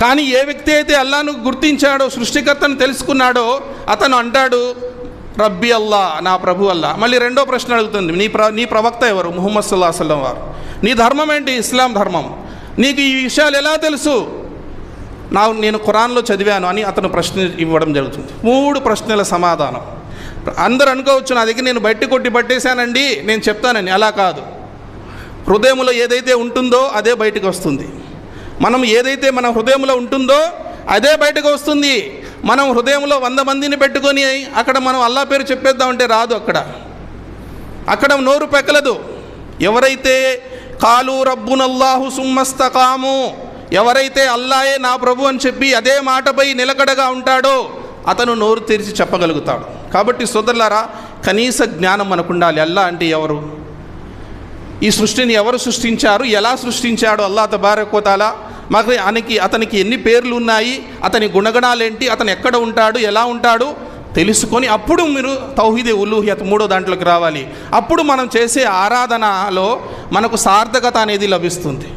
కానీ ఏ వ్యక్తి అయితే అల్లాను గుర్తించాడో సృష్టికర్తను తెలుసుకున్నాడో అతను అంటాడు రబ్బీ అల్లా నా ప్రభు అల్లా. మళ్ళీ రెండో ప్రశ్న అడుగుతుంది నీ ప్ర నీ ప్రవక్త ఎవరు? ముహమ్మద్ సుల్లా సల్లం వారు. నీ ధర్మం ఏంటి? ఇస్లాం ధర్మం. నీకు ఈ విషయాలు ఎలా తెలుసు? నా నేను ఖురాన్లో చదివాను అని అతను ప్రశ్న ఇవ్వడం జరుగుతుంది. మూడు ప్రశ్నల సమాధానం. అందరూ అనుకోవచ్చు నా దగ్గర నేను బయట కొట్టి పట్టేశానండి నేను చెప్తానని. అలా కాదు. హృదయంలో ఏదైతే ఉంటుందో అదే బయటకు వస్తుంది. మనం ఏదైతే మన హృదయంలో ఉంటుందో అదే బయటకు వస్తుంది. మనం హృదయంలో వంద మందిని పెట్టుకొని అక్కడ మనం అల్లా పేరు చెప్పేద్దామంటే రాదు అక్కడ. అక్కడ నోరు పెక్కలదు. ఎవరైతే కాలు రబ్బునల్లాహు సుమ్మస్తకాము ఎవరైతే అల్లాయే నా ప్రభు అని చెప్పి అదే మాటపై నిలకడగా ఉంటాడో అతను నోరు తెరిచి చెప్పగలుగుతాడు. కాబట్టి సోదరులారా కనీస జ్ఞానం మనకు ఉండాలి. అల్లా అంటే ఎవరు? ఈ సృష్టిని ఎవరు సృష్టించారు? ఎలా సృష్టించాడు? అల్లా తబారకోతాలా మాకు అతనికి అతనికి ఎన్ని పేర్లు ఉన్నాయి అతని గుణగణాలు ఏంటి అతను ఎక్కడ ఉంటాడు ఎలా ఉంటాడు తెలుసుకొని అప్పుడు మీరు తౌహిదే ఉలూహియత్ మూడో దాంట్లోకి రావాలి. అప్పుడు మనం చేసే ఆరాధనలో మనకు సార్థకత అనేది లభిస్తుంది.